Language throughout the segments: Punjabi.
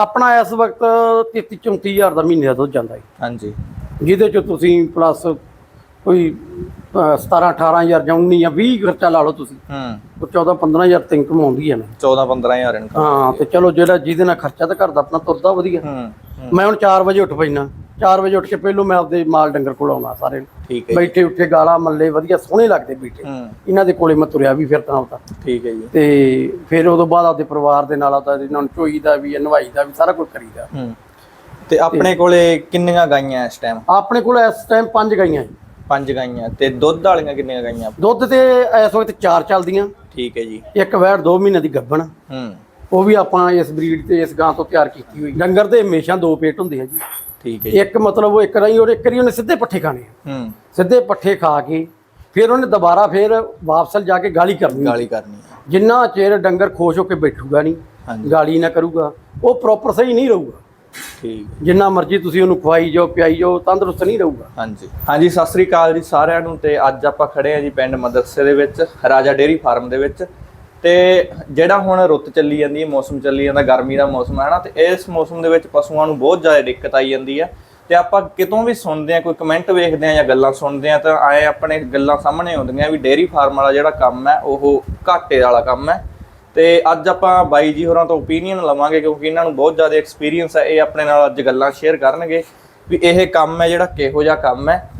ਆਪਣਾ ਇਸ ਵਕਤ 33 34000 ਦਾ ਮਹੀਨੇ ਦਾ ਦੁੱਧ ਜਾਂਦਾ ਹੈ ਹਾਂਜੀ। ਜਿਹਦੇ ਚ ਤੁਸੀਂ ਪਲੱਸ ਕੋਈ 17 18000 ਜਾਂ 19 ਜਾਂ 20 ਖਰਚਾ ਲਾ ਲਓ ਤੁਸੀਂ। ਹੂੰ। ਉਹ 14 15000 ਤੇ ਇਨਕਮ ਆਉਂਦੀ ਹੈ ਨਾ। 14 15000 ਇਨਕਮ ਹਾਂ ਤੇ ਚਲੋ ਜਿਹੜਾ ਜਿਹਦੇ ਨਾਲ ਖਰਚਾ ਤਾਂ ਘਰ ਦਾ ਆਪਣਾ ਤੁਰਦਾ ਵਧੀਆ। ਹੂੰ, ਮੈਂ ਹੁਣ 4 ਵਜੇ ਉੱਠ ਪੈਣਾ 4 ਵਜੇ ਉੱਠ ਕੇ ਪਹਿਲੋਂ ਮੈਂ ਆਪਦੇ ਮਾਲ ਡੰਗਰ ਕੋਲ ਆਉਣਾ ਸਾਰੇ ਠੀਕ ਹੈ ਜੀ। ਬੈਠੇ ਉੱਠੇ ਗਾਲਾਂ ਮੱਲੇ ਵਧੀਆ ਸੋਹਣੇ ਲੱਗਦੇ ਬੈਠੇ ਹੂੰ। ਇਹਨਾਂ ਦੇ ਕੋਲੇ ਮੈਂ ਤੁਰਿਆ ਵੀ ਫਿਰਦਾ ਹੁੰਦਾ ਠੀਕ ਹੈ ਜੀ। ਤੇ ਫਿਰ ਉਦੋਂ ਬਾਅਦ ਆਪਦੇ ਪਰਿਵਾਰ ਦੇ ਨਾਲ ਆਪਦਾ ਇਹਨਾਂ ਨੂੰ ਚੋਈਦਾ ਵੀ ਨਵਾਈਦਾ ਵੀ ਸਾਰਾ ਕੁਝ ਕਰੀਦਾ। ਹੂੰ। ਤੇ ਆਪਣੇ ਕੋਲੇ ਕਿੰਨੀਆਂ ਗਾਈਆਂ ਇਸ ਟਾਈਮ ਆਪਣੇ ਕੋਲ ਇਸ ਟਾਈਮ ਪੰਜ ਗਾਈਆਂ ਜੀ। ਪੰਜ ਗਾਈਆਂ। ਤੇ ਦੁੱਧ ਵਾਲੀਆਂ ਕਿੰਨੀਆਂ ਗਾਈਆਂ? ਦੁੱਧ ਤੇ ਇਸ ਵਕਤ ਚਾਰ ਚੱਲਦੀਆਂ। ਠੀਕ ਹੈ ਜੀ। ਇੱਕ ਵੈੜ 2 ਮਹੀਨੇ ਦੀ ਗੱਭਣ। ਹੂੰ। ਉਹ ਵੀ ਆਪਾਂ ਇਸ ਬਰੀਡ ਤੇ ਇਸ ਗਾਂ ਤੋਂ ਤਿਆਰ ਕੀਤੀ ਹੋਈ। ਡੰਗਰ ਦੇ ਹਮੇਸ਼ਾ ਦੋ ਪੇਟ ਹੁੰਦੇ ਆ ਜੀ। ਠੀਕ ਹੈ ਇੱਕ ਮਤਲਬ ਉਹ ਇੱਕ ਰਹੀ ਔਰ ਇੱਕ ਰੀ ਉਹਨੇ ਸਿੱਧੇ ਪੱਠੇ ਖਾਣੇ। ਹੂੰ। ਸਿੱਧੇ ਪੱਠੇ ਖਾ ਕੇ ਫਿਰ ਉਹਨੇ ਦੁਬਾਰਾ ਫਿਰ ਵਾਪਸ ਜਾ ਕੇ ਗਾਲੀ ਕਰਨੀ ਗਾਲੀ ਕਰਨੀ ਜਿੰਨਾ ਚਿਰ ਡੰਗਰ ਖੁਸ਼ ਹੋ ਕੇ ਬੈਠੂਗਾ ਨਹੀਂ ਗਾਲੀ ਨਾ ਕਰੂਗਾ ਉਹ ਪ੍ਰੋਪਰ ਸਹੀ ਨਹੀਂ ਰਹੂਗਾ। ਠੀਕ। ਜਿੰਨਾ ਮਰਜ਼ੀ ਤੁਸੀਂ ਉਹਨੂੰ ਖਵਾਈ ਜਾਓ ਪਿਆਈ ਜਾਓ ਤੰਦਰੁਸਤ ਨਹੀਂ ਰਹੂਗਾ। ਹਾਂਜੀ। ਹਾਂਜੀ ਸਤਿ ਸ੍ਰੀ ਅਕਾਲ ਜੀ ਸਾਰਿਆਂ ਨੂੰ ਤੇ ਅੱਜ ਆਪਾਂ ਖੜੇ ਆ ਜੀ ਪਿੰਡ ਮਦਰਸੇ ਦੇ ਵਿੱਚ ਰਾਜਾ ਡੇਰੀ ਫਾਰਮ ਦੇ ਵਿੱਚ। ਤੇ ਜਿਹੜਾ ਹੁਣ ਰੁੱਤ ਚੱਲੀ ਜਾਂਦੀ ਹੈ, ਮੌਸਮ ਚੱਲੀ ਜਾਂਦਾ, ਗਰਮੀ ਦਾ ਮੌਸਮ ਹੈ ਨਾ, ਤੇ ਇਸ ਮੌਸਮ ਦੇ ਵਿੱਚ ਪਸ਼ੂਆਂ ਨੂੰ ਬਹੁਤ ਜ਼ਿਆਦਾ ਦਿੱਕਤ ਆਈ ਜਾਂਦੀ ਹੈ। ਤੇ ਆਪਾਂ ਕਿਤੋਂ ਵੀ ਸੁਣਦੇ ਆ ਕੋਈ ਕਮੈਂਟ ਵੇਖਦੇ ਆ ਜਾਂ ਗੱਲਾਂ ਸੁਣਦੇ ਆ ਤਾਂ ਆਏ ਆਪਣੇ ਗੱਲਾਂ ਸਾਹਮਣੇ ਆਉਂਦੀਆਂ ਵੀ ਡੇਅਰੀ ਫਾਰਮ ਵਾਲਾ ਜਿਹੜਾ ਕੰਮ ਹੈ, ਉਹ ਘਾਟੇ ਵਾਲਾ ਕੰਮ ਹੈ। ਤੇ ਅੱਜ ਆਪਾਂ ਬਾਈ ਜੀ ਹੋਰਾਂ ਤੋਂ ਓਪੀਨੀਅਨ ਲਵਾਂਗੇ, ਕਿਉਂਕਿ ਇਹਨਾਂ ਨੂੰ ਬਹੁਤ ਜ਼ਿਆਦਾ ਐਕਸਪੀਰੀਅੰਸ ਹੈ, ਇਹ ਆਪਣੇ ਨਾਲ ਅੱਜ ਗੱਲਾਂ ਸ਼ੇਅਰ ਕਰਨਗੇ, ਵੀ ਇਹ ਕੰਮ ਹੈ ਜਿਹੜਾ ਕਿਹੋ ਜਿਹਾ ਕੰਮ ਹੈ।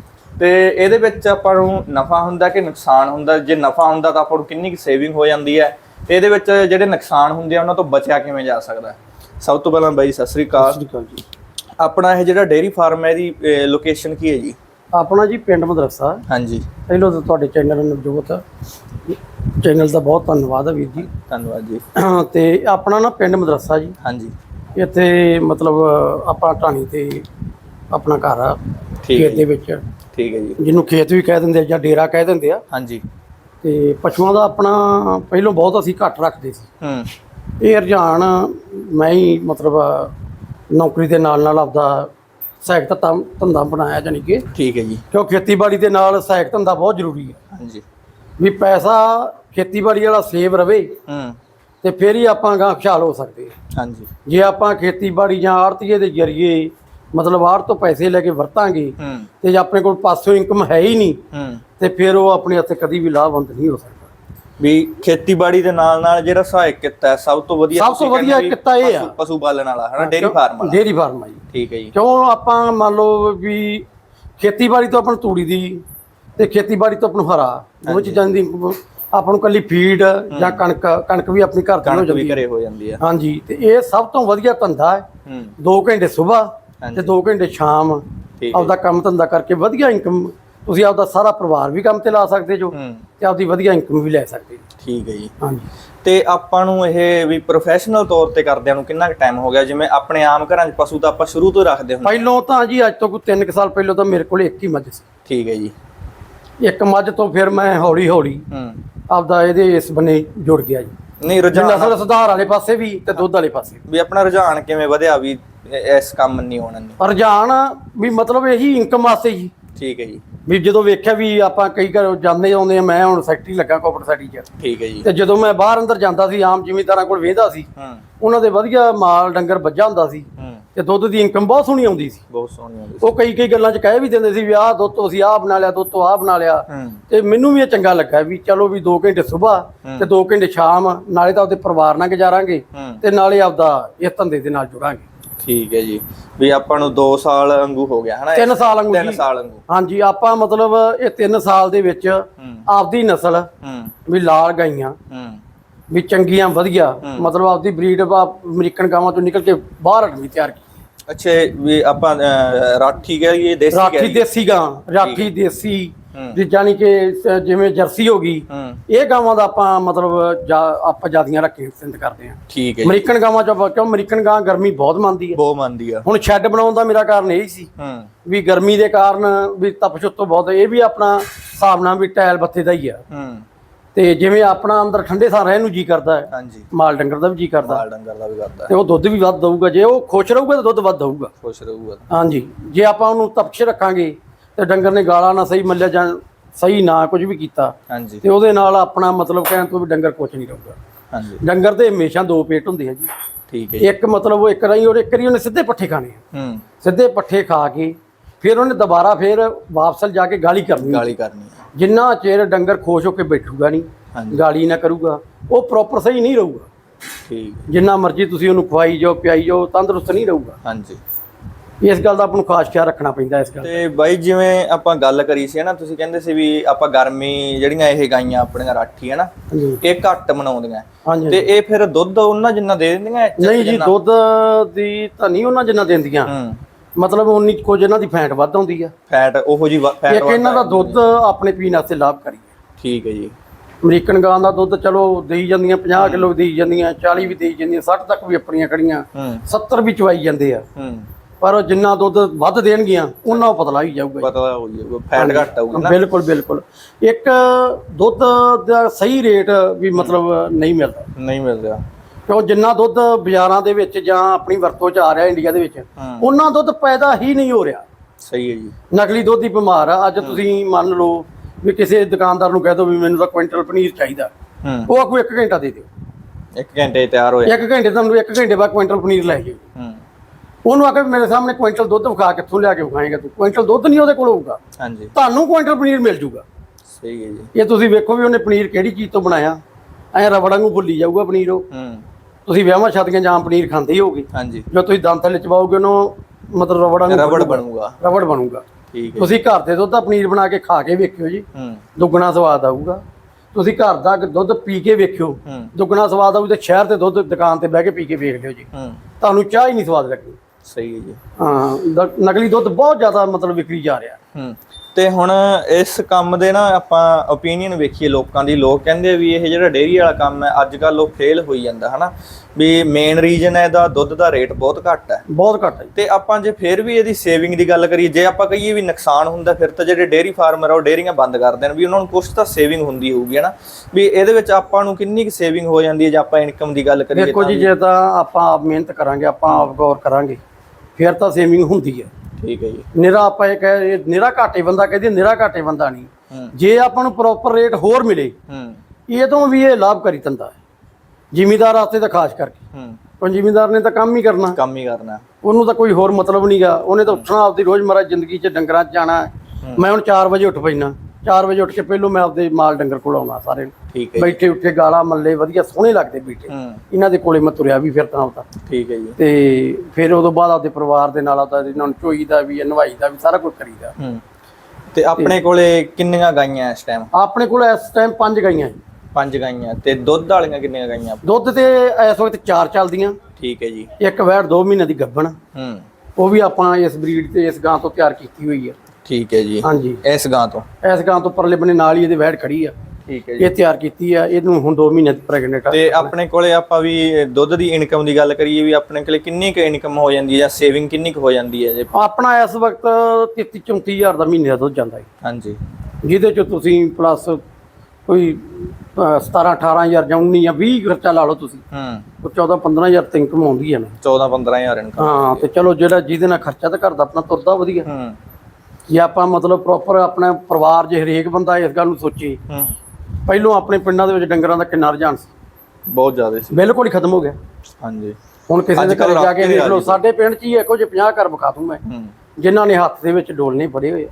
ਤੇ ਇਹਦੇ ਵਿੱਚ ਆਪਾਂ ਨੂੰ ਨਫਾ ਹੁੰਦਾ ਕਿ ਨੁਕਸਾਨ ਹੁੰਦਾ? ਜੇ ਨਫਾ ਹੁੰਦਾ ਤਾਂ ਆਪਾਂ ਨੂੰ ਕਿੰਨੀ ਕੁ ਸੇਵਿੰਗ ਹੋ ਜਾਂਦੀ ਹੈ? ਤੇ ਇਹਦੇ ਵਿੱਚ ਜਿਹੜੇ ਨੁਕਸਾਨ ਹੁੰਦੇ ਆ ਉਹਨਾਂ ਤੋਂ ਬਚਿਆ ਕਿਵੇਂ ਜਾ ਸਕਦਾ? ਸਭ ਤੋਂ ਪਹਿਲਾਂ ਬਾਈ ਸਤਿ ਸ੍ਰੀ ਅਕਾਲ। ਜੀ। ਆਪਣਾ ਇਹ ਜਿਹੜਾ ਡੇਅਰੀ ਫਾਰਮ ਹੈ ਇਹਦੀ ਲੋਕੇਸ਼ਨ ਕੀ ਹੈ ਜੀ? ਆਪਣਾ ਜੀ ਪਿੰਡ ਮਦਰਸਾ। ਹਾਂਜੀ। ਪਹਿਲਾਂ ਤਾਂ ਤੁਹਾਡੇ ਚੈਨਲ ਨੂੰ ਜੋਤ। ਚੈਨਲ ਦਾ ਬਹੁਤ ਧੰਨਵਾਦ ਹੈ ਵੀਰ ਜੀ। ਧੰਨਵਾਦ ਜੀ। ਤੇ ਆਪਣਾ ਨਾ ਪਿੰਡ ਮਦਰਸਾ ਜੀ। ਹਾਂਜੀ। ਇੱਥੇ ਮਤਲਬ ਆਪਾਂ ਢਾਣੀ ਤੇ ਆਪਣਾ ਘਰ ਆ। ਠੀਕ ਹੈ ਖੇਤ ਦੇ ਵਿੱਚ। ਠੀਕ ਹੈ ਜੀ। ਜਿਹਨੂੰ ਖੇਤ ਵੀ ਕਹਿ ਦਿੰਦੇ ਆ ਜਾਂ ਡੇਰਾ ਕਹਿ ਦਿੰਦੇ ਆ। ਹਾਂਜੀ। ਤੇ ਪਸ਼ੂਆਂ ਦਾ ਆਪਣਾ ਪਹਿਲਾਂ ਬਹੁਤ ਅਸੀਂ ਘੱਟ ਰੱਖਦੇ ਸੀ। ਹੂੰ। ਇਹ ਰੁਝਾਨ ਮੈਂ ਹੀ ਮਤਲਬ ਨੌਕਰੀ ਦੇ ਨਾਲ ਨਾਲ ਆਪਦਾ ਸਹਾਇਕ ਧੰਦਾ ਧੰਦਾ ਬਣਾਇਆ ਜਾਣੀ ਕਿ। ਠੀਕ ਹੈ ਜੀ। ਕਿਉਂ ਖੇਤੀਬਾੜੀ ਦੇ ਨਾਲ ਸਹਾਇਕ ਧੰਦਾ ਬਹੁਤ ਜ਼ਰੂਰੀ ਹੈ। ਹਾਂਜੀ। ਵੀ ਪੈਸਾ ਖੇਤੀਬਾੜੀ ਵਾਲਾ ਸੇਵ ਰਵੇ ਹੂੰ। ਤੇ ਫਿਰ ਹੀ ਆਪਾਂ ਗਾਂ ਖੁਸ਼ਹਾਲ ਹੋ ਸਕਦੇ ਹਾਂ। ਹਾਂਜੀ। ਜੇ ਆਪਾਂ ਖੇਤੀਬਾੜੀ ਜਾਂ ਆੜਤੀਏ ਦੇ ਜ਼ਰੀਏ ਮਤਲਬ ਆੜ ਤੋਂ ਪੈਸੇ ਲੈ ਕੇ ਵਰਤਾਂਗੇ ਤੇ ਜੇ ਆਪਣੇ ਕੋਲ ਪਾਸੋਂ ਇਨਕਮ ਹੈ ਹੀ ਨਹੀਂ ਤੇ ਫਿਰ ਉਹ ਆਪਣੇ ਹੱਥੇ ਕਦੀ ਵੀ ਲਾਭਵੰਦ ਨਹੀਂ ਹੋ ਸਕਦਾ। ਵੀ ਖੇਤੀਬਾੜੀ ਦੇ ਨਾਲ ਨਾਲ ਜਿਹੜਾ ਸਹਾਇਕ ਕਿੱਤਾ ਹੈ ਸਭ ਤੋਂ ਵਧੀਆ ਸਭ ਤੋਂ ਵਧੀਆ ਕਿੱਤਾ ਇਹ ਆ। ਪਸ਼ੂ- ਪਾਲਣ ਵਾਲਾ ਹਨਾ ਡੇਅਰੀ ਫਾਰਮ ਵਾਲਾ। ਡੇਅਰੀ ਫਾਰਮ ਆ ਜੀ। ਠੀਕ ਹੈ ਜੀ। ਕਿਉਂ ਆਪਾਂ ਮੰਨ ਲਓ ਵੀ ਖੇਤੀਬਾੜੀ ਤੋਂ ਆਪਾਂ ਤੂੜੀ ਦੀ ਤੇ ਖੇਤੀਬਾੜੀ ਤੋਂ ਆਪਾਂ ਹਰਾ ਦੋ ਚੀਜ਼ਾਂ ਦੀ ਆਪਾਂ ਨੂੰ ਕੱਲੀ ਫੀਡ ਜਾਂ ਕਣਕ ਕਣਕ ਵੀ ਆਪਣੀ ਘਰ ਦੀ ਹੋ ਜਾਂਦੀ ਹੈ। ਹਾਂਜੀ ਤੇ ਇਹ ਸਭ ਤੋਂ ਵਧੀਆ ਧੰਦਾ ਹੈ। ਹੂੰ। 2 ਘੰਟੇ ਸਵੇਰ। ਤੇ 2 ਘੰਟੇ ਸ਼ਾਮ ਆਪਦਾ ਕੰਮ ਧੰਦਾ ਕਰਕੇ ਵਧੀਆ ਇਨਕਮ ਤੁਸੀਂ ਆਪਦਾ ਸਾਰਾ ਪਰਿਵਾਰ ਵੀ ਕੰਮ ਤੇ ਲਾ ਸਕਦੇ ਜੋ ਤੇ ਆਪਦੀ ਵਧੀਆ ਇਨਕਮ ਵੀ ਲੈ ਸਕਦੇ ਠੀਕ ਹੈ ਜੀ। ਹਾਂਜੀ। ਤੇ ਆਪਾਂ ਨੂੰ ਇਹ ਵੀ ਪ੍ਰੋਫੈਸ਼ਨਲ ਤੌਰ ਤੇ ਕਰਦਿਆਂ ਨੂੰ ਕਿੰਨਾ ਕੁ ਟਾਈਮ ਹੋ ਗਿਆ? ਜਿਵੇਂ ਆਪਣੇ ਆਮ ਘਰਾਂ 'ਚ ਪਸ਼ੂ ਤਾਂ ਆਪਾਂ ਸ਼ੁਰੂ ਤੋਂ ਰੱਖਦੇ ਹੁੰਦੇ ਪਹਿਲੋਂ ਤਾਂ ਜੀ ਅੱਜ ਤੋਂ ਕੋਈ 3 ਸਾਲ ਪਹਿਲੋਂ ਤਾਂ ਮੇਰੇ ਕੋਲ ਇੱਕ ਹੀ ਮੱਝ ਸੀ। ਠੀਕ ਹੈ ਜੀ। ਇੱਕ ਮੱਝ ਤੋਂ ਫਿਰ ਮੈਂ ਹੌਲੀ ਹੌਲੀ ਆਪਦਾ ਇਹਦੇ ਇਸ ਬਨੇ ਜੁੜ ਗਿਆ ਜੀ। ਨਹੀਂ ਰੁਝਾਨ ਨਸਲ ਸੁਧਾਰ ਵਾਲੇ ਪਾਸੇ ਵੀ ਤੇ ਦੁੱਧ ਵਾਲੇ ਪਾਸੇ ਵੀ। ਆਪਣਾ ਰੁਝਾਨ ਕਿਵੇਂ ਵਧਿਆ? ਵੀ ਇਸ ਕੰਮ ਨਹੀਂ ਹੋਣਾ ਨਹੀਂ ਪਰ ਜਾਣ ਵੀ ਮਤਲਬ ਇਹੀ ਇਨਕਮ ਵਾਸਤੇ ਜੀ। ਠੀਕ ਹੈ ਜੀ। ਵੀ ਜਦੋਂ ਵੇਖਿਆ ਵੀ ਆਪਾਂ ਕਈ ਘਰ ਜਾਂਦੇ ਆਉਂਦੇ ਆ ਮੈਂ ਹੁਣ ਸੈਕਟਰੀ ਲੱਗਾ ਕੋਪਰ ਸਾਡੀ ਚ। ਠੀਕ ਹੈ ਜੀ। ਤੇ ਜਦੋਂ ਮੈਂ ਬਾਹਰ ਅੰਦਰ ਜਾਂਦਾ ਸੀ ਆਮ ਜ਼ਿਮੀਂਦਾਰਾਂ ਕੋਲ ਵੇਂਦਾ ਸੀ ਹੂੰ। ਉਹਨਾਂ ਦੇ ਵਧੀਆ ਮਾਲ ਡੰਗਰ ਵੱਜਾ ਹੁੰਦਾ ਸੀ। ਤੇ ਦੁੱਧ ਦੀ ਇਨਕਮ ਬਹੁਤ ਸੋਹਣੀ ਆਉਂਦੀ ਸੀ। ਬਹੁਤ ਸੋਹਣੀ ਹੁੰਦੀ ਉਹ ਕਈ ਕਈ ਗੱਲਾਂ 'ਚ ਕਹਿ ਵੀ ਦਿੰਦੇ ਸੀ ਵੀ ਆਹ ਦੁੱਧ ਤੋਂ ਅਸੀਂ ਆਹ ਬਣਾ ਲਿਆ ਦੁੱਧ ਤੋਂ ਆਹ ਬਣਾ ਲਿਆ। ਤੇ ਮੈਨੂੰ ਵੀ ਇਹ ਚੰਗਾ ਲੱਗਾ ਵੀ ਚਲੋ ਵੀ 2 ਘੰਟੇ ਸਵੇਰ ਤੇ 2 ਘੰਟੇ ਸ਼ਾਮ ਨਾਲੇ ਤਾਂ ਆਪਦੇ ਪਰਿਵਾਰ ਨਾਲ ਗੁਜ਼ਾਰਾਂਗੇ ਤੇ ਨਾਲੇ ਆਪਦਾ ਇਸ ਧੰਦੇ ਦੇ ਨਾਲ ਜੁੜਾਂਗੇ। ਠੀਕ ਹੈ ਜੀ। ਵੀ ਆਪਾਂ ਨੂੰ 2 ਸਾਲ ਵਾਂਗੂ ਹੋ ਗਿਆ ਹਨਾ 3 ਸਾਲ ਵਾਂਗੂ 3 ਜੀ। ਸਾਲ ਵਾਂਗੂ। ਹਾਂਜੀ ਆਪਾਂ ਮਤਲਬ ਇਹ 3 ਸਾਲ ਦੇ ਵਿੱਚ ਆਪਦੀ ਨਸਲ ਵੀ ਲਾਲ ਗਾਈਆਂ। ਵੀ ਚੰਗੀਆਂ ਵਧੀਆ। ਮਤਲਬ ਆਪਦੀ ਬਰੀਡ ਅਮਰੀਕਨ ਗਾਵਾਂ ਤੋਂ ਨਿਕਲ ਕੇ ਬਾਹਰ ਅਡਮੀ ਤਿਆਰ ਕੀਤੀ। ਅੱਛਾ ਵੀ ਆਪਾਂ ਰਾਠੀ ਕਹੀਏ ਦੇਸੀ ਰਾਠੀ ਦੇਸੀ ਗਾਂ ਰਾਠੀ ਦੇਸੀ। ਵੀ ਜਾਨੀ ਕਿ ਸ- ਜਿਵੇਂ ਜਰਸੀ ਹੋ ਗਈ ਇਹ ਗਾਵਾਂ ਦਾ ਆਪਾਂ ਮਤਲਬ ਜਾ- ਆਪਾਂ ਜਿਆਦੀਆਂ ਰੱਖੇ ਪਸੰਦ ਕਰਦੇ ਹਾਂ। ਠੀਕ ਹੈ ਜੀ। ਅਮਰੀਕਨ ਗਾਵਾਂ ਚ ਕਿਉਂ ਅਮਰੀਕਨ ਗਾਂ ਗਰਮੀ ਬਹੁਤ ਮੰਨਦੀ ਹੈ। ਬਹੁਤ ਮੰਨਦੀ ਆ। ਹੁਣ ਸ਼ੈੱਡ ਬਣਾਉਣ ਦਾ ਮੇਰਾ ਕਾਰਨ ਇਹ ਸੀ ਹੂੰ। ਵੀ ਗਰਮੀ ਦੇ ਕਾਰਨ ਵੀ ਤਪਸ਼ ਤੋਂ ਬਹੁਤ ਇਹ ਵੀ ਆਪਣਾ ਹਿਸਾਬ ਨਾਲ ਵੀ ਟਾਇਲ ਬੱਥੇ ਦਾ ਹੀ ਆ। ਹੂੰ। ਤੇ ਜਿਵੇਂ ਆਪਣਾ ਅੰਦਰ ਠੰਡੇ ਥਾਂ ਰਹਿਣ ਨੂੰ ਜੀ ਕਰਦਾ ਹੈ ਹਾਂਜੀ। ਮਾਲ ਡੰਗਰ ਦਾ ਵੀ ਜੀ ਕਰਦਾ। ਮਾਲ ਡੰਗਰ ਦਾ ਵੀ ਕਰਦਾ। ਤੇ ਉਹ ਦੁੱਧ ਵੀ ਵੱਧ ਦਊਗਾ ਜੇ ਉਹ ਖੁਸ਼ ਰਹੂਗਾ ਤਾਂ ਦੁੱਧ ਵੱਧ ਦਊਗਾ। ਖੁਸ਼ ਰਹੂਗਾ। ਹਾਂਜੀ। ਜੇ ਆਪਾਂ ਉਹਨੂੰ ਤਪਸ਼ ਰੱਖਾਂਗੇ ਤੇ ਡੰਗਰ ਨੇ ਗਾਲਾਂ ਨਾ ਸਹੀ ਮੱਲਿਆ ਜਾਂ ਸਹੀ ਨਾ ਕੁਝ ਵੀ ਕੀਤਾ। ਹਾਂਜੀ। ਤੇ ਉਹਦੇ ਨਾਲ ਆਪਣਾ ਮਤਲਬ ਕਹਿਣ ਤੋਂ ਵੀ ਡੰਗਰ ਕੁਛ ਨਹੀਂ ਰਹੂਗਾ। ਹਾਂਜੀ। ਡੰਗਰ ਦੇ ਹਮੇਸ਼ਾ ਦੋ ਪੇਟ ਹੁੰਦੇ ਆ ਜੀ। ਠੀਕ ਹੈ ਜੀ। ਇੱਕ ਮਤਲਬ ਉਹ ਇੱਕ ਰਾਈ ਔਰ ਇੱਕ ਰੀ ਉਹਨੇ ਸਿੱਧੇ ਪੱਠੇ ਖਾਣੇ ਆ। ਹੂੰ। ਸਿੱਧੇ ਪੱਠੇ ਖਾ ਕੇ ਫਿਰ ਉਹਨੇ ਦੁਬਾਰਾ ਫਿਰ ਵਾਪਸ ਜਾ ਕੇ ਗਾਲੀ ਕਰਨੀ ਗਾਲੀ ਕਰਨੀ ਜਿੰਨਾ ਚਿਰ ਡੰਗਰ ਖੁਸ਼ ਹੋ ਕੇ ਬੈਠੂਗਾ ਨਹੀਂ ਗਾਲੀ ਨਾ ਕਰੂਗਾ ਉਹ ਪ੍ਰੋਪਰ ਸਹੀ ਨਹੀਂ ਰਹੂਗਾ। ਠੀਕ। ਜਿੰਨਾ ਮਰਜ਼ੀ ਤੁਸੀਂ ਉਹਨੂੰ ਖਵਾਈ ਜਾਓ ਪਿਆਈ ਜਾਓ ਤੰਦਰੁਸਤ ਨਹੀਂ ਰਹੂਗਾ। ਹਾਂਜੀ। ਇਸ ਗੱਲ ਦਾ ਆਪਾਂ ਨੂੰ ਖਾਸ ਖਿਆਲ ਰੱਖਣਾ ਪੈਂਦਾ ਇਸ ਗੱਲ। ਤੇ ਬਾਈ ਜਿਵੇਂ ਆਪਾਂ ਗੱਲ ਕਰੀ ਸੀ ਨਾ ਤੁਸੀਂ ਕਹਿੰਦੇ ਸੀ ਵੀ ਆਪਾਂ ਗਰਮੀ ਜਿਹੜੀਆਂ ਇਹ ਗਾਈਆਂ ਆਪਣੀਆਂ ਰਾਠੀ ਹੈ ਨਾ ਹਾਂਜੀ। ਇਹ ਘੱਟ ਹਾਂਜੀ ਤੇ ਇਹ ਫਿਰ ਦੁੱਧ ਉਹਨਾਂ ਜਿੰਨਾ ਦੇ ਦਿੰਦੀਆਂ ਨਹੀਂ ਜੀ? ਦੁੱਧ ਦੀ ਤਾਂ ਨਹੀਂ ਉਹਨਾਂ ਜਿੰਨਾ ਦਿੰਦੀਆਂ। ਮਤਲਬ ਉਨੀ ਕੁਝ ਇਹਨਾਂ ਦੀ ਫੈਟ ਵੱਧ ਆਉਂਦੀ ਆ। ਫੈਟ ਉਹੋ ਜੀ ਫੈਟ ਇੱਕ ਇਹਨਾਂ ਦਾ ਦੁੱਧ ਆਪਣੇ ਪੀਣ ਵਾਸਤੇ ਲਾਭਕਾਰੀ ਹੈ ਠੀਕ ਹੈ ਜੀ। ਅਮਰੀਕਨ ਗਾਂ ਦਾ ਦੁੱਧ ਚਲੋ ਦੇਈ ਜਾਂਦੀਆਂ 50 ਕਿਲੋ ਦੇਈ ਜਾਂਦੀਆਂ 40 ਵੀ ਦੇਈ ਜਾਂਦੀਆਂ 60 ਤੱਕ ਵੀ ਆਪਣੀਆਂ ਖੜੀਆਂ ਹੂੰ। 70 ਵੀ ਚਵਾਈ ਜਾਂਦੇ ਆ। ਪਰ ਉਹ ਜਿੰਨਾ ਦੁੱਧ ਵੱਧ ਦੇਣਗੀਆਂ ਉਹਨਾਂ ਉਹ ਪਤਲਾ ਹੀ ਜਾਊਗਾ ਪਤਾ ਹੋ ਜੀ ਫੈਟ ਘੱਟ ਆਊਗਾ ਨਾ। ਬਿਲਕੁਲ ਬਿਲਕੁਲ। ਇੱਕ ਦੁੱਧ ਦਾ ਸਹੀ ਰੇਟ ਵੀ ਮਤਲਬ ਨਹੀਂ ਮਿਲਦਾ। ਨਹੀਂ ਮਿਲ ਰਿਹਾ ਕਿਉਂ ਜਿੰਨਾ ਦੁੱਧ ਬਾਜ਼ਾਰਾਂ ਦੇ ਵਿੱਚ ਜਾਂ ਆਪਣੀ ਵਰਤੋਂ ਚ ਆ ਰਿਹਾ ਇੰਡੀਆ ਦੇ ਵਿੱਚ ਉਹਨਾਂ ਦੁੱਧ ਪੈਦਾ ਹੀ ਨਹੀਂ ਹੋ ਰਿਹਾ। ਸਹੀ ਹੈ ਜੀ। ਨਕਲੀ ਦੁੱਧ ਹੀ ਬਿਮਾਰ ਆ। ਅੱਜ ਤੁਸੀਂ ਮੰਨ ਲਓ ਵੀ ਕਿਸੇ ਦੁਕਾਨਦਾਰ ਨੂੰ ਕਹਿ ਦਿਓ ਵੀ ਮੈਨੂੰ ਤਾਂ ਕੁਇੰਟਲ ਪਨੀਰ ਚਾਹੀਦਾ। ਹੂੰ। ਉਹ ਆਖੂ ਇੱਕ ਘੰਟਾ ਦੇ ਦਿਓ। ਇੱਕ ਘੰਟੇ 'ਚ ਤਿਆਰ ਹੋਇਆ ਇੱਕ ਘੰਟੇ ਤੁਹਾਨੂੰ ਇੱਕ ਘੰਟੇ ਬਾਅਦ ਕੁਇੰਟਲ ਪਨੀਰ ਲੈ ਜਾਓ। ਹੂੰ। ਉਹਨੂੰ ਆਖੇ ਵੀ ਮੇਰੇ ਸਾਹਮਣੇ ਕੁਇੰਟਲ ਦੁੱਧ ਵਿਖਾ ਕਿੱਥੋਂ ਲਿਆ ਕੇ ਵਿਖਾਏਗਾ ਤੂੰ। ਕੁਇੰਟਲ ਦੁੱਧ ਨਹੀਂ ਉਹਦੇ ਕੋਲ ਹੋਊਗਾ। ਹਾਂਜੀ। ਤੁਹਾਨੂੰ ਕੁਇੰਟਲ ਪਨੀਰ ਮਿਲ ਜੂਗਾ। ਸਹੀ ਹੈ ਜੀ। ਇਹ ਤੁਸੀਂ ਵੇਖੋ ਵੀ ਉਹਨੇ ਪਨੀਰ ਕਿਹੜੀ ਚੀਜ਼ ਤੋਂ ਬਣਾਇਆ। ਐ ਰਬੜਾਂ ਨੂੰ ਭੁੱਲੀ ਜਾਊਗਾ ਪਨੀਰ ਉਹ। ਹੂੰ। ਤੁਸੀਂ ਵਿਆਹਾਂ ਸ਼ਾਦੀਆਂ ਜਾਂ ਪਨੀਰ ਖਾਂਦੇ ਹੀ ਹੋਗੇ ਹਾਂਜੀ। ਜੋ ਤੁਸੀਂ ਦੰਦ ਥੱਲੇ ਚਬਾਓਗੇ ਉਹਨੂੰ ਮਤਲਬ ਰਬੜਾਂ ਨੂੰ ਰਬੜ। ਬਣੂਗਾ। ਰਬੜ ਬਣੂਗਾ। ਠੀਕ ਹੈ ਤੁਸੀਂ ਘਰ ਦੇ ਦੁੱਧ ਦਾ ਪਨੀਰ ਬਣਾ ਕੇ ਖਾ ਕੇ ਵੇਖਿਓ ਜੀ। ਹੂੰ। ਦੁੱਗਣਾ ਸਵਾਦ ਆਊਗਾ। ਤੁਸੀਂ ਘਰ ਦਾ ਦੁੱਧ ਪੀ ਕੇ ਵੇਖਿਓ। ਦੁੱਗਣਾ ਸਵਾਦ ਆਊ ਤੇ ਸ਼ਹਿਰ ਦੇ ਦੁੱਧ ਦੁਕਾਨ ਤੇ ਬਹਿ ਕੇ ਪੀ ਕੇ ਵੇਖ ਲਿਓ ਜੀ। ਤੁਹਾਨੂੰ ਚਾਹ ਹੀ ਨਹੀਂ ਸਵਾਦ ਲੱਗਣੀ। ਸਹੀ ਹੈ ਜੀ। ਹਾਂ ਦ- ਨਕਲੀ ਦੁੱਧ ਬਹੁਤ ਜ਼ਿਆਦਾ ਮਤਲਬ ਵਿਕਰੀ ਜਾ ਰਿਹਾ। ਹੂੰ ਤੇ ਹੁਣ ਇਸ ਕੰਮ ਦੇ ਨਾ ਆਪਾਂ ਓਪੀਨੀਅਨ ਵੇਖੀਏ ਲੋਕਾਂ ਦੀ ਲੋਕ ਕਹਿੰਦੇ ਆ ਵੀ ਇਹ ਜਿਹੜਾ ਡੇਅਰੀ ਵਾਲਾ ਕੰਮ ਹੈ ਅੱਜ ਕੱਲ ਉਹ ਫੇਲ ਹੋਈ ਜਾਂਦਾ ਹਨਾ? ਵੀ ਮੇਨ ਰੀਜ਼ਨ ਹੈ ਇਹਦਾ ਦੁੱਧ ਦਾ ਰੇਟ ਬਹੁਤ ਘੱਟ ਹੈ। ਬਹੁਤ ਘੱਟ ਹੈ। ਤੇ ਆਪਾਂ ਜੇ ਫਿਰ ਵੀ ਇਹਦੀ ਸੇਵਿੰਗ ਦੀ ਗੱਲ ਕਰੀਏ ਜੇ ਆਪਾਂ ਕਹੀਏ ਵੀ ਨੁਕਸਾਨ ਹੁੰਦਾ ਫਿਰ ਤਾਂ ਜਿਹੜੇ ਡੇਅਰੀ ਫਾਰਮਰ ਆ ਉਹ ਡੇਅਰੀਆਂ ਬੰਦ ਕਰ ਦੇਣ ਵੀ ਉਹਨਾਂ ਨੂੰ ਕੁਛ ਤਾਂ ਸੇਵਿੰਗ ਹੁੰਦੀ ਹੋਊਗੀ ਹਨਾ? ਵੀ ਇਹਦੇ ਵਿੱਚ ਆਪਾਂ ਨੂੰ ਕਿੰਨੀ ਕੁ ਸੇਵਿੰਗ ਹੋ ਜਾਂਦੀ ਹੈ ਜੇ ਆਪਾਂ ਇਨਕਮ ਦੀ ਗੱਲ ਕਰੀਏ ਦੇਖੋ ਜੀ ਜੇ ਤਾਂ ਆਪਾਂ ਆਪ ਮਿਹਨਤ ਕਰਾਂਗੇ ਆਪਾਂ ਆਪ ਗੌਰ ਕਰਾਂਗੇ। ਫਿਰ ਤਾਂ ਸੇਵਿੰਗ ਹੁੰਦੀ ਹੈ। ਠੀਕ ਹੈ ਜੀ। ਨਿਰਾ ਆਪਾਂ ਇਹ ਕਹੇ ਨਿਰਾ ਘਾਟੇ ਬੰਦਾ ਕਹਿੰਦੇ ਨਿਰਾ ਘਾਟੇ ਬੰਦਾ ਨਹੀਂ। ਜੇ ਆਪਾਂ ਨੂੰ ਪ੍ਰੋਪਰ ਰੇਟ ਹੋਰ ਮਿਲੇ ਹੂੰ। ਇਹ ਤੋਂ ਵੀ ਇਹ ਲਾਭਕਾਰੀ ਧੰਦਾ ਹੈ। ਜ਼ਿਮੀਦਾਰ ਵਾਸਤੇ ਤਾਂ ਖਾਸ ਕਰਕੇ। ਹੂੰ। ਪਰ ਜ਼ਿਮੀਦਾਰ ਨੇ ਤਾਂ ਕੰਮ ਹੀ ਕਰਨਾ। ਕੰਮ ਹੀ ਕਰਨਾ। ਉਹਨੂੰ ਤਾਂ ਕੋਈ ਹੋਰ ਮਤਲਬ ਨਹੀਂਗਾ ਉਹਨੇ ਤਾਂ ਉੱਠਣਾ ਆਪਦੀ ਰੋਜ਼ਮਰਾ ਜ਼ਿੰਦਗੀ 'ਚ ਡੰਗਰਾਂ 'ਚ ਜਾਣਾ। ਮੈਂ ਹੁਣ 4 ਵਜੇ ਉੱਠ ਪੈਣਾ 4 ਵਜੇ ਉੱਠ ਕੇ ਪਹਿਲੋਂ ਮੈਂ ਆਪਦੇ ਮਾਲ ਡੰਗਰ ਕੋਲ ਆਉਣਾ ਸਾਰੇ ਠੀਕ ਹੈ ਬੈਠੇ ਉੱਠੇ ਗਾਲਾ ਮੱਲੇ ਵਧੀਆ ਸੋਹਣੇ ਲੱਗਦੇ ਹੂੰ। ਇਹਨਾਂ ਦੇ ਕੋਲੇ ਮੈਂ ਤੁਰਿਆ ਵੀ ਫਿਰਦਾ ਹੁੰਦਾ ਠੀਕ ਹੈ ਜੀ। ਤੇ ਫਿਰ ਉਦੋਂ ਬਾਅਦ ਆਪਦੇ ਪਰਿਵਾਰ ਦੇ ਨਾਲ ਆਪਦਾ ਇਹਨਾਂ ਨੂੰ ਚੋਈਦਾ ਵੀ ਨਵਾਈਦਾ ਵੀ ਸਾਰਾ ਕੁਝ ਕਰੀਦਾ। ਤੇ ਆਪਣੇ ਕੋਲੇ ਕਿੰਨੀਆਂ ਗਾਈਆਂ ਇਸ ਟਾਈਮ ਆਪਣੇ ਕੋਲ ਇਸ ਟਾਈਮ ਪੰਜ ਗਾਈਆਂ ਪੰਜ ਗਾਈਆਂ ਤੇ ਦੁੱਧ ਵਾਲੀਆਂ ਕਿੰਨੀਆਂ ਗਾਈਆਂ? ਦੁੱਧ ਤੇ ਇਸ ਵਕਤ ਚਾਰ ਚੱਲਦੀਆਂ। ਠੀਕ ਹੈ ਜੀ। ਇੱਕ ਵੈੜ 2 ਮਹੀਨੇ ਦੀ ਗੱਭਣ। ਹੂੰ। ਉਹ ਵੀ ਆਪਾਂ ਇਸ ਬਰੀਡ ਤੇ ਇਸ ਗਾਂ ਤੋਂ ਤਿਆਰ ਕੀਤੀ ਹੋਈ ਹੈ। ਠੀਕ ਹੈ ਜੀ। ਹਾਂਜੀ। ਇਸ ਗਾਂ ਤੋਂ? ਇਸ ਗਾਂ ਤੋਂ ਪਰਲੇ ਬੰਨੇ ਨਾਲ ਹੀ ਇਹਦੇ ਵੈੜ ਖੜੀ ਆ। ਠੀਕ ਹੈ ਇਹ ਤਿਆਰ ਕੀਤੀ ਆ ਇਹਨੂੰ ਹੁਣ 2 ਮਹੀਨੇ ਪ੍ਰੈਗਨੈਂਟ ਆ। ਤੇ ਆਪਣੇ ਕੋਲੇ ਆਪਾਂ ਵੀ ਦੁੱਧ ਦੀ ਇਨਕਮ ਦੀ ਗੱਲ ਕਰੀਏ ਵੀ ਆਪਣੇ ਕੋਲੇ ਕਿੰਨੀ ਕੁ ਇਨਕਮ ਹੋ ਜਾਂਦੀ ਹੈ ਜਾਂ ਸੇਵਿੰਗ ਕਿੰਨੀ ਕੁ ਹੋ ਜਾਂਦੀ ਹੈ ਜੇ? ਆਪਣਾ ਇਸ ਵਕਤ 33 34 ਹਜ਼ਾਰ ਦਾ ਮਹੀਨੇ ਦਾ ਦੁੱਧ ਜਾਂਦਾ ਹੈ ਹਾਂਜੀ। ਜਿਹਦੇ ਚ ਤੁਸੀਂ ਪਲੱਸ ਕੋਈ 17 18 ਹਜ਼ਾਰ ਜਾਂ 19 ਜਾਂ 20 ਖਰਚਾ ਲਾ ਲਓ ਤੁਸੀਂ ਹੂੰ। ਉਹ 14 15 ਹਜ਼ਾਰ ਤੇ ਇਨਕਮ ਆਉਂਦੀ ਹੈ ਨਾ। 14 15000 ਇਨਕਮ ਹਾਂ ਤੇ ਚਲੋ ਜਿਹੜਾ ਜਿਹਦੇ ਨਾਲ ਖਰਚਾ ਤਾਂ ਘਰ ਦਾ ਆਪਣਾ ਤੁਰਦਾ ਵਧੀਆ। ਹੂੰ। ਜੇ ਆਪਾਂ ਮਤਲਬ ਪ੍ਰੋਪਰ ਆਪਣਾ ਪਰਿਵਾਰ ਜੇ ਹਰੇਕ ਬੰਦਾ ਇਸ ਗੱਲ ਨੂੰ ਸੋਚੇ ਹੂੰ। ਪਹਿਲੋਂ ਆਪਣੇ ਪਿੰਡਾਂ ਦੇ ਵਿੱਚ ਡੰਗਰਾਂ ਦਾ ਕਿੰਨਾ ਰੁਝਾਨ ਸੀ? ਬਹੁਤ ਜ਼ਿਆਦਾ ਸੀ। ਬਿਲਕੁਲ ਹੀ ਖਤਮ ਹੋ ਗਿਆ। ਹਾਂਜੀ। ਹੁਣ ਕਿਸੇ ਦੇ ਘਰੇ ਜਾ ਕੇ ਦੇਖ ਲਓ ਸਾਡੇ ਪਿੰਡ 'ਚ ਹੀ ਇਹੋ ਜਿਹੇ 50 ਘਰ ਵਿਖਾ ਦੂੰ ਮੈਂ। ਜਿਨ੍ਹਾਂ ਨੇ ਹੱਥ ਦੇ ਵਿੱਚ ਡੋਲਨੇ ਫੜੇ ਹੋਏ।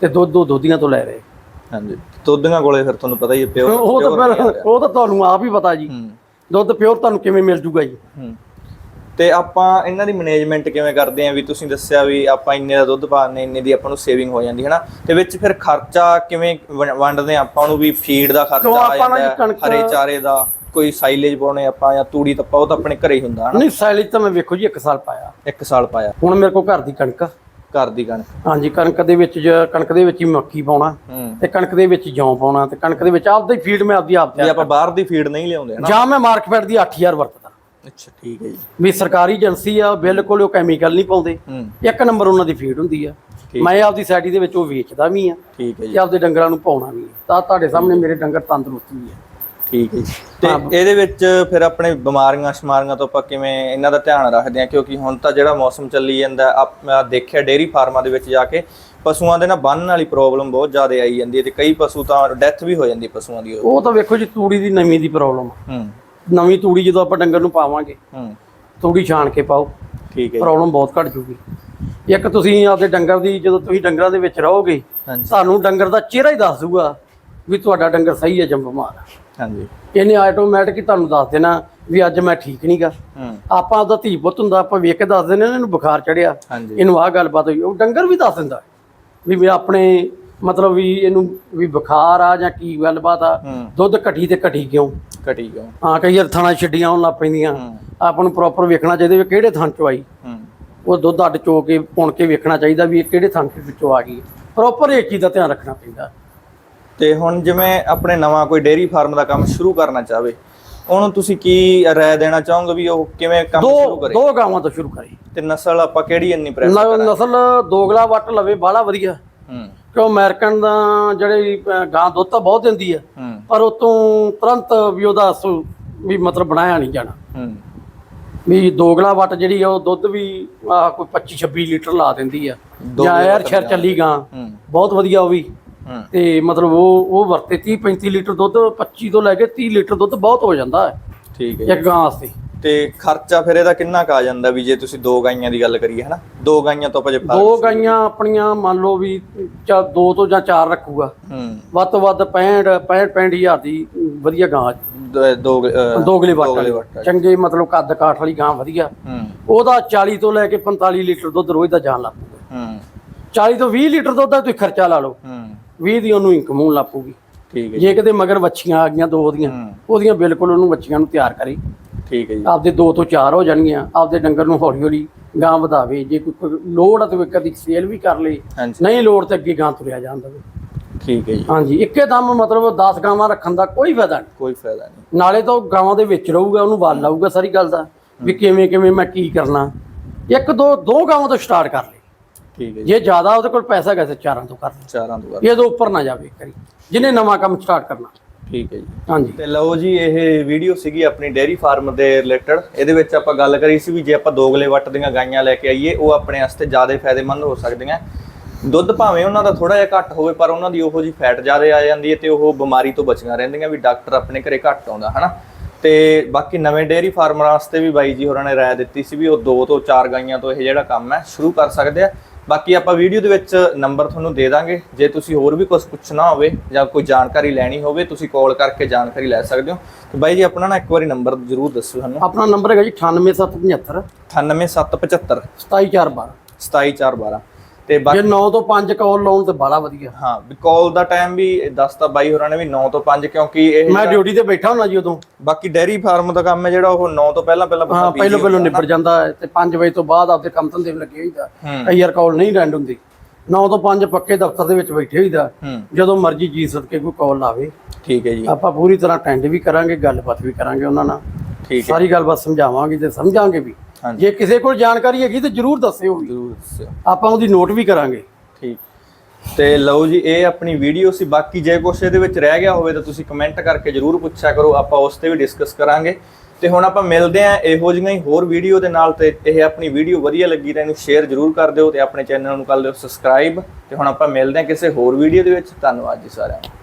ਤੇ ਦੁੱਧ ਦੋ ਦੋਧੀਆਂ ਤੋਂ ਲੈ ਰਹੇ। ਹਾਂਜੀ। ਦੁੱਧੀਆਂ ਕੋਲੇ ਫਿਰ ਤੁਹਾਨੂੰ ਪਤਾ ਹੀ ਹੈ ਪਿਓਰ ਉਹ ਤਾਂ ਉਹ ਤਾਂ ਤੁਹਾਨੂੰ ਆਪ ਹੀ ਪਤਾ ਜੀ। ਦੁੱਧ ਪਿਓਰ ਤੁਹਾਨੂੰ ਕਿਵੇਂ ਮਿਲ ਜੂਗਾ ਜੀ? ਤੇ ਆਪਾਂ ਇਹਨਾਂ ਦੀ ਮੈਨੇਜਮੈਂਟ ਕਿਵੇਂ ਕਰਦੇ ਆਂ? ਵੀ ਤੁਸੀਂ ਦੱਸਿਆ ਵੀ ਆਪਾਂ ਇੰਨੇ ਦਾ ਦੁੱਧ ਪਾਉਂਦੇ ਇੰਨੇ ਦੀ ਆਪਾਂ ਨੂੰ ਸੇਵਿੰਗ ਹੋ ਜਾਂਦੀ ਹੈ ਨਾ ਤੇ ਵਿੱਚ ਫਿਰ ਖਰਚਾ ਕਿਵੇਂ ਵੰ- ਵੰਡਦੇ ਆਂ ਆਪਾਂ ਨੂੰ ਵੀ ਫੀਡ ਦਾ ਖਰਚਾ ਆ ਆਪਾਂ ਨਾ ਜਾਂਦਾ ਜੀ ਕਣਕ- ਹਰੇ ਚਾਰੇ ਦਾ ਕੋਈ ਸਾਈਲੇਜ ਪਾਉਣੇ ਆਪਾਂ ਜਾਂ ਤੂੜੀ ਤੱਪਾ ਉਹ ਤਾਂ ਆਪਣੇ ਘਰੇ ਹੀ ਹੁੰਦਾ ਹਨਾ? ਨਹੀਂ ਸਾਈਲੇਜ ਤਾਂ ਮੈਂ ਵੇਖੋ ਜੀ ਇੱਕ ਸਾਲ ਪਾਇਆ। ਇੱਕ ਸਾਲ ਪਾਇਆ। ਹੁਣ ਮੇਰੇ ਕੋਲ ਘਰ ਦੀ ਕਣਕ। ਆ। ਘਰ ਦੀ ਕਣਕ। ਹਾਂਜੀ ਕਣਕ ਦੇ ਵਿੱਚ ਜ- ਕਣਕ ਦੇ ਵਿੱਚ ਹੀ ਮੱਕੀ ਪਾਉਣਾ ਹੂੰ। ਤੇ ਕਣਕ ਦੇ ਵਿੱਚ ਜੌਂ ਪਾਉਣਾ ਤੇ ਕਣਕ ਦੇ ਵਿੱਚ ਆਪਦਾ ਹੀ ਫੀਡ ਮੈਂ ਆਪਦੀ ਆਪ ਜੇ ਤਿਆਰ ਆਪਾਂ ਬਾਹਰ ਦੀ ਫੀਡ ਨਹੀਂ ਲਿਆਉਂਦੇ ਹਨਾ? ਜਾਂ ਮੈਂ ਮਾਰਕਫੈਟ ਦੀ 8000 ਵਰਤਦਾ। ਅੱਛਾ ਠੀਕ ਹੈ ਜੀ। ਵੀ ਸਰਕਾਰੀ ਏਜੰਸੀ ਆ ਬਿਲਕੁਲ ਉਹ ਕੈਮੀਕਲ ਨਹੀਂ ਪਾਉਂਦੇ। ਇੱਕ ਨੰਬਰ ਉਹਨਾਂ ਦੀ ਫੀਡ ਹੁੰਦੀ ਆ। ਮੈਂ ਆਪਦੀ ਸੈਟੀ ਦੇ ਵਿੱਚ ਉਹ ਵੇਚਦਾ ਵੀ ਆ ਠੀਕ ਹੈ ਜੀ। ਤੇ ਆਪਦੇ ਡੰਗਰਾਂ ਨੂੰ ਪਾਉਣਾ ਵੀ ਆ। ਤਾਂ ਤੁਹਾਡੇ ਸਾਹਮਣੇ ਮੇਰੇ ਡੰਗਰ ਤੰਦਰੁਸਤ ਵੀ ਆ। ਠੀਕ ਹੈ ਜੀ। ਤੇ ਇਹਦੇ ਵਿੱਚ ਫਿਰ ਆਪਣੇ ਬਿਮਾਰੀਆਂ ਸ਼ਮਾਰੀਆਂ ਤੋਂ ਆਪਾਂ ਕਿਵੇਂ ਇਹਨਾਂ ਦਾ ਧਿਆਨ ਰੱਖਦੇ ਆ ਕਿਉਂਕਿ ਹੁਣ ਤਾਂ ਜਿਹੜਾ ਮੌਸਮ ਚੱਲੀ ਜਾਂਦਾ ਮੈਂ ਦੇਖਿਆ ਡੇਅਰੀ ਫਾਰਮਾਂ ਦੇ ਵਿੱਚ ਜਾ ਕੇ ਪਸ਼ੂਆਂ ਦੇ ਨਾ ਬੰਨਣ ਵਾਲੀ ਪ੍ਰੋਬਲਮ ਬਹੁਤ ਜ਼ਿਆਦਾ ਆਈ ਜਾਂਦੀ ਹੈ ਤੇ ਕਈ ਪਸ਼ੂ ਤਾਂ ਡੈਥ ਵੀ ਹੋ ਜਾਂਦੀ ਪਸ਼ੂਆਂ ਦੀ। ਉਹ ਤਾਂ ਵੇਖੋ ਜੀ ਤੂੜੀ ਦੀ ਨਮੀ ਦੀ ਪ੍ਰੋਬਲਮ ਹੂੰ। ਨਵੀਂ ਤੂੜੀ ਜਦੋਂ ਆਪਾਂ ਡੰਗਰ ਨੂੰ ਪਾਵਾਂਗੇ ਹੂੰ। ਤੂੜੀ ਛਾਣ ਕੇ ਪਾਓ। ਠੀਕ ਹੈ ਪ੍ਰੋਬਲਮ ਬਹੁਤ ਘਟ ਜੂਗੀ। ਇੱਕ ਤੁਸੀਂ ਆਪਦੇ ਡੰਗਰ ਦੀ ਜਦੋਂ ਤੁਸੀਂ ਡੰਗਰਾਂ ਦੇ ਵਿੱਚ ਰਹੋਗੇ ਤੁਹਾਨੂੰ ਡੰਗਰ ਦਾ ਚਿਹਰਾ ਹੀ ਦੱਸ ਦੂਗਾ ਵੀ ਤੁਹਾਡਾ ਡੰਗਰ ਸਹੀ ਹੈ ਜਾਂ ਬਿਮਾਰ ਹੈ। ਹਾਂਜੀ। ਇਹਨੇ ਆਟੋਮੈਟਿਕ ਹੀ ਤੁਹਾਨੂੰ ਦੱਸ ਦੇਣਾ ਵੀ ਅੱਜ ਮੈਂ ਠੀਕ ਨਹੀਂਗਾ ਆਪਾਂ ਉਹਦਾ ਧੀ ਪੁੱਤ ਹੁੰਦਾ ਆਪਾਂ ਵੇਖ ਕੇ ਦੱਸ ਦਿੰਦੇ ਨੇ ਇਹਨੂੰ ਬੁਖਾਰ ਚੜਿਆ। ਇਹਨੂੰ ਆਹ ਗੱਲਬਾਤ ਹੋਈ ਉਹ ਡੰਗਰ ਵੀ ਦੱਸ ਦਿੰਦਾ ਵੀ ਮੈਂ ਆਪਣੇ ਮਤਲਬ ਵੀ ਇਹਨੂੰ ਵੀ ਬੁਖਾਰ ਆ ਜਾਂ ਕੀ ਗੱਲਬਾਤ ਆ ਦੁੱਧ ਘਟੀ ਤੇ ਘਟੀ ਕਿਉਂ? ਕਟੀ ਗਿਆ ਹਾਂ ਕਈ ਵਾਰ ਥਾਣਾ ਛੱਡੀਆਂ ਆਉਣ ਲੱਗ ਪੈਂਦੀਆਂ। ਆਪਾਂ ਨੂੰ ਪ੍ਰੋਪਰ ਵੇਖਣਾ ਚਾਹੀਦਾ ਵੀ ਕਿਹੜੇ ਥਣ ਚੋਂ ਆਈ। ਉਹ ਦੁੱਧ ਅੱਡ ਚੋ ਕੇ ਪੁਣ ਕੇ ਵੇਖਣਾ ਚਾਹੀਦਾ ਵੀ ਇਹ ਕਿਹੜੇ ਦੇ ਵਿੱਚੋਂ ਆ ਗਈ। ਪ੍ਰੋਪਰ ਇਹ ਚੀਜ਼ ਦਾ ਧਿਆਨ ਰੱਖਣਾ ਪੈਂਦਾ ਤੇ ਹੁਣ ਜਿਵੇਂ ਆਪਣੇ ਨਵਾਂ ਕੋਈ ਡੇਅਰੀ ਫਾਰਮ ਦਾ ਕੰਮ ਸ਼ੁਰੂ ਕਰਨਾ ਚਾਹਵੇ ਉਹਨੂੰ ਤੁਸੀਂ ਕੀ ਰਾਏ ਦੇਣਾ ਚਾਹੋਗੇ ਵੀ ਉਹ ਕਿਵੇਂ ਕੰਮ ਸ਼ੁਰੂ ਕਰੇ? ਦੋ ਗਾਵਾਂ ਤੋਂ ਸ਼ੁਰੂ ਕਰੀ। ਤੇ ਨਸਲ ਆਪਾਂ ਕਿਹੜੀ ਇੰਨੀ ਪ੍ਰੈਫਰ ਕਰਾਂਗੇ? ਨਸਲ ਦੋਗਲਾ ਵੱਟ ਲਵੇ ਬਾਹਲਾ ਵਧੀਆ। ਹੂੰ। ਕਿਉਂ ਅਮਰੀਕਨ ਦਾ ਜਿਹੜੀ ਗਾਂ ਦੁੱਧ ਤਾਂ ਬਹੁਤ ਦਿੰਦੀ ਆ। ਹੂੰ। ਪਰ ਉਤੋਂ ਤੁਰੰਤ ਵੀ ਉਹਦਾ ਸੁ- ਵੀ ਮਤਲਬ ਬਣਾਇਆ ਨਹੀਂ ਜਾਣਾ। ਹੂੰ। ਵੀ ਦੋਗਲਾ ਵੱਟ ਜਿਹੜੀ ਆ ਉਹ ਦੁੱਧ ਵੀ ਆਹ ਕੋਈ 25 26 ਲੀਟਰ ਲਾ ਦਿੰਦੀ ਆ। ਜਾਂ ਯਾਰ ਸ਼ਹਿਰ ਚੱਲੀ ਗਾਂ। ਹੂੰ। ਬਹੁਤ ਵਧੀਆ ਉਹ ਵੀ। ਹੂੰ। ਤੇ ਮਤਲਬ ਉਹ ਉਹ ਵਰਤੇ 30 35 ਲੀਟਰ ਦੁੱਧ 25 ਤੋਂ ਲੈ ਕੇ 30 ਲੀਟਰ ਦੁੱਧ ਬਹੁਤ ਹੋ ਜਾਂਦਾ ਹੈ। ਠੀਕ ਹੈ। ਇੱਕ ਗਾਂ ਵਾਸਤੇ। ਤੇ ਖਰਚਾ ਫਿਰ ਇਹਦਾ ਕਿੰਨਾ ਕੁ ਆ ਜਾਂਦਾ ਵੀ ਜੇ ਤੁਸੀਂ ਦੋ ਗਾਈਆਂ ਦੀ ਗੱਲ ਕਰੀਏ ਹਨਾ? ਦੋ ਗਾਈਆਂ ਤੋਂ ਆਪਾਂ ਜੇ ਫ਼ਰਕ ਦੋ ਗਾਈਆਂ ਆਪਣੀਆਂ ਮੰਨ ਲਓ ਵੀ ਚਾ ਦੋ ਤੋਂ ਜਾਂ ਚਾਰ ਰੱਖੂਗਾ। ਹੂੰ। ਵੱਧ ਤੋਂ ਵੱਧ 65 65 65 ਹਜ਼ਾਰ ਦੀ ਵਧੀਆ ਗਾਂ ਆ। ਦ- ਦੋ ਅਹ, ਦੋਗਲੇ ਵੱਟ ਦੋਗਲੇ ਵਾਲੀ। ਵੱਟ ਵਾਲੀ। ਚੰਗੇ ਮਤਲਬ ਕੱਦ ਕਾਠ ਵਾਲੀ ਗਾਂ ਵਧੀਆ। ਹੂੰ। ਉਹਦਾ 40 ਤੋਂ ਲੈ ਕੇ 45 ਲੀਟਰ ਦੁੱਧ ਰੋਜ਼ ਦਾ ਜਾਣ ਲੱਪੂਗਾ ਹੂੰ। 40 ਤੋਂ 20 ਲੀਟਰ ਦੁੱਧ ਦਾ ਤੁਸੀਂ ਖਰਚਾ ਲਾ ਲਓ। ਹੂੰ। 20 ਦੀ ਉਹਨੂੰ ਇਨਕਮ ਹੋਣ ਲੱਪੂਗੀ ਠੀਕ ਹੈ ਜੀ ਜੇ। ਕਿਤੇ ਮਗਰ ਵੱਛੀਆਂ ਆ ਗਈਆਂ ਦੋ ਉਹਦੀਆਂ ਉਹਦੀਆਂ ਬਿਲਕੁਲ ਉਹਨੂੰ ਵੱਛੀਆਂ ਨੂੰ ਤਿਆਰ ਕਰੇ। ਠੀਕ ਹੈ ਜੀ। ਆਪਦੇ ਦੋ ਤੋਂ ਚਾਰ ਹੋ ਜਾਣਗੀਆਂ ਆਪਦੇ ਡੰਗਰ ਨੂੰ ਹੌਲੀ ਹੌਲੀ ਗਾਂ ਵਧਾਵੇ ਜੇ ਕੋਈ ਲੋੜ ਆ ਤੇ ਕਦੀ ਸੇਲ ਵੀ ਕਰ ਲੇ ਹਾਂਜੀ। ਨਹੀਂ ਲੋੜ ਤੇ ਅੱਗੇ ਗਾਂ ਤੁਰਿਆ ਜਾਂਦਾ ਠੀਕ ਹੈ ਜੀ। ਹਾਂਜੀ ਇੱਕੇ ਦਮ ਮਤਲਬ 10 ਗਾਵਾਂ ਰੱਖਣ ਦਾ ਕੋਈ ਫਾਇਦਾ ਨਹੀਂ। ਕੋਈ ਫਾਇਦਾ ਨਹੀਂ। ਨਾਲੇ ਤਾਂ ਉਹ ਗਾਵਾਂ ਦੇ ਵਿੱਚ ਰਹੂਗਾ ਉਹਨੂੰ ਵੱਲ ਲਾਊਗਾ ਸਾਰੀ ਗੱਲ ਦਾ ਵੀ ਕਿਵੇਂ ਕਿਵੇਂ ਮੈਂ ਕੀ ਕਰਨਾ। ਇੱਕ ਦੋ ਦੋ ਗਾਵਾਂ ਤੋਂ ਸਟਾਰਟ ਕਰ ਲੈ। ਠੀਕ ਹੈ ਜੀ। ਜੇ ਜ਼ਿਆਦਾ ਉਹਦੇ ਕੋਲ ਪੈਸਾ ਹੈਗਾ ਤੇ ਚਾਰਾਂ ਤੋਂ ਕਰ ਲੈ। ਚਾਰਾਂ ਤੋਂ ਬਾਅਦ ਇਹਦੇ ਉੱਪਰ ਨਾ ਜਾਵੇ ਕਰੀ ਜਿਹਨੇ ਨਵਾਂ ਕੰਮ ਸਟਾਰਟ ਕਰਨਾ। ਠੀਕ ਹੈ ਜੀ। ਹਾਂਜੀ। ਤੇ ਲਓ ਜੀ ਇਹ ਵੀਡੀਓ ਸੀਗੀ ਆਪਣੀ ਡੇਅਰੀ ਫਾਰਮ ਦੇ ਰਿਲੇਟਡ ਇਹਦੇ ਵਿੱਚ ਆਪਾਂ ਗੱਲ ਕਰੀ ਸੀ ਵੀ ਜੇ ਆਪਾਂ ਦੋਗਲੇ ਵੱਟ ਦੀਆਂ ਗਾਈਆਂ ਲੈ ਕੇ ਆਈਏ ਉਹ ਆਪਣੇ ਵਾਸਤੇ ਜ਼ਿਆਦਾ ਫਾਇਦੇਮੰਦ ਹੋ ਸਕਦੀਆਂ। ਦੁੱਧ ਭਾਵੇਂ ਉਹਨਾਂ ਦਾ ਥੋੜਾ ਜਿਹਾ ਘੱਟ ਹੋਵੇ ਪਰ ਉਹਨਾਂ ਦੀ ਉਹੋ ਜੀ ਫੈਟ ਜ਼ਿਆਦਾ ਆ ਜਾਂਦੀ ਹੈ ਤੇ ਉਹ ਬਿਮਾਰੀ ਤੋਂ ਬਚੀਆਂ ਰਹਿੰਦੀਆਂ ਵੀ ਡਾਕਟਰ ਆਪਣੇ ਘਰੇ ਘੱਟ ਆਉਂਦਾ ਹਨਾ? ਤੇ ਬਾਕੀ ਨਵੇਂ ਡੇਅਰੀ ਫਾਰਮਰਾਂ ਵਾਸਤੇ ਵੀ ਬਾਈ ਜੀ ਹੋਰਾਂ ਨੇ ਰਾਏ ਦਿੱਤੀ ਸੀ ਵੀ ਉਹ ਦੋ ਤੋਂ ਚਾਰ ਗਾਈਆਂ ਤੋਂ ਇਹ ਜਿਹੜਾ ਕੰਮ ਹੈ ਸ਼ੁਰੂ ਕਰ ਸਕਦੇ ਆ। ਬਾਕੀ ਆਪਾਂ ਵੀਡੀਓ ਦੇ ਵਿੱਚ ਨੰਬਰ ਤੁਹਾਨੂੰ ਦੇ ਦਾਂਗੇ। ਜੇ ਤੁਸੀਂ ਹੋਰ ਵੀ ਕੁਝ ਪੁੱਛਣਾ ਹੋਵੇ ਜਾਂ ਕੋਈ ਜਾਣਕਾਰੀ ਲੈਣੀ ਹੋਵੇ ਤੁਸੀਂ ਕਾਲ ਕਰਕੇ ਜਾਣਕਾਰੀ ਲੈ ਸਕਦੇ ਹੋ। ਤੇ ਬਾਈ ਜੀ ਆਪਣਾ ਨਾ ਇੱਕ ਵਾਰੀ ਨੰਬਰ ਜ਼ਰੂਰ ਦੱਸੋ ਸਾਨੂੰ। ਆਪਣਾ ਨੰਬਰ ਹੈਗਾ ਜੀ 98775 98775 27412 27412 ਤੇ ਜੇ 9 ਤੋਂ 5 ਕਾਲ ਲਾਉਣ ਤੇ ਬੜਾ ਵਧੀਆ। ਹਾਂ ਕਾਲ ਦਾ ਟਾਈਮ ਵੀ ਦੱਸਤਾ ਬਾਈ ਹੋਰਾਂ ਨੇ ਵੀ 9 ਤੋਂ 5 ਕਿਉਂਕਿ ਇਹ ਮੈਂ ਡਿਊਟੀ ਤੇ ਬੈਠਾ ਹੁੰਦਾ ਜੀ ਉਦੋਂ। ਬਾਕੀ ਡੈਰੀ ਫਾਰਮ ਦਾ ਕੰਮ ਹੈ ਜਿਹੜਾ ਉਹ 9 ਤੋਂ ਪਹਿਲਾਂ ਪਹਿਲਾਂ ਬੰਦਾ ਹਾਂ ਪਹਿਲੋਂ ਪਹਿਲੋਂ ਨਿਬੜ ਜਾਂਦਾ ਤੇ 5 ਵਜੇ ਤੋਂ ਬਾਅਦ ਆਪਦੇ ਕੰਮ ਧੰਦੇ ਵਿੱਚ ਲੱਗੇ ਹੋਈਦਾ। ਕਈ ਵਾਰ ਕਾਲ ਨਹੀਂ ਰੈਂਡ ਹੁੰਦੀ। 9 ਤੋਂ 5 ਪੱਕੇ ਦਫ਼ਤਰ ਦੇ ਵਿੱਚ ਬੈਠੇ ਹੋਈਦਾ। ਹੂੰ। ਜਦੋਂ ਮਰਜ਼ੀ ਜੀ ਸਦਕੇ ਕੋਈ ਕਾਲ ਲਾਵੇ। ਠੀਕ ਹੈ ਜੀ। ਆਪਾਂ ਪੂਰੀ ਤਰ੍ਹਾਂ ਅਟੈਂਡ ਵੀ ਕਰਾਂਗੇ ਗੱਲਬਾਤ ਵੀ ਕਰਾਂਗੇ ਉਹਨਾਂ ਨਾਲ। ਠੀਕ ਹੈ। ਸਾਰੀ ਗੱਲਬਾਤ ਸਮਝਾਵਾਂਗੇ ਤੇ ਸਮਝਾਂਗੇ ਵੀ। ਜੇ ਕਿਸੇ ਕੋਲ ਜਾਣਕਾਰੀ ਹੈਗੀ ਤੇ ਜਰੂਰ ਦੱਸਿਓ ਵੀ। ਜ਼ਰੂਰ ਦੱਸਿਓ। ਆਪਾਂ ਉਹਦੀ ਨੋਟ ਵੀ ਕਰਾਂਗੇ। ਠੀਕ। ਤੇ ਲਓ ਜੀ ਇਹ ਆਪਣੀ ਵੀਡੀਓ ਸੀ। ਬਾਕੀ ਜੇ ਕੁਛ ਇਹਦੇ ਵਿੱਚ ਰਹਿ ਗਿਆ ਹੋਵੇ ਤਾਂ ਤੁਸੀਂ ਕਮੈਂਟ ਕਰਕੇ ਜਰੂਰ ਪੁੱਛਿਆ ਕਰੋ। ਆਪਾਂ ਉਸ ਤੇ ਵੀ ਡਿਸਕਸ ਕਰਾਂਗੇ। ਤੇ ਹੁਣ ਆਪਾਂ ਮਿਲਦੇ ਆਂ ਇਹੋ ਜਿਹੀਆਂ ਹੀ ਹੋਰ ਵੀਡੀਓ ਦੇ ਨਾਲ ਤੇ ਇਹ ਆਪਣੀ ਵੀਡੀਓ ਵਧੀਆ ਲੱਗੀ ਤਾਂ ਇਹਨੂੰ ਸ਼ੇਅਰ ਜਰੂਰ ਕਰ ਦਿਓ ਤੇ ਆਪਣੇ ਚੈਨਲ ਨੂੰ ਕਰ ਦਿਓ ਸਬਸਕ੍ਰਾਈਬ ਤੇ ਹੁਣ ਆਪਾਂ ਮਿਲਦੇ ਆਂ ਕਿਸੇ ਹੋਰ ਵੀਡੀਓ ਦੇ ਵਿੱਚ। ਧੰਨਵਾਦ ਜੀ ਸਾਰਿਆਂ ਨੂੰ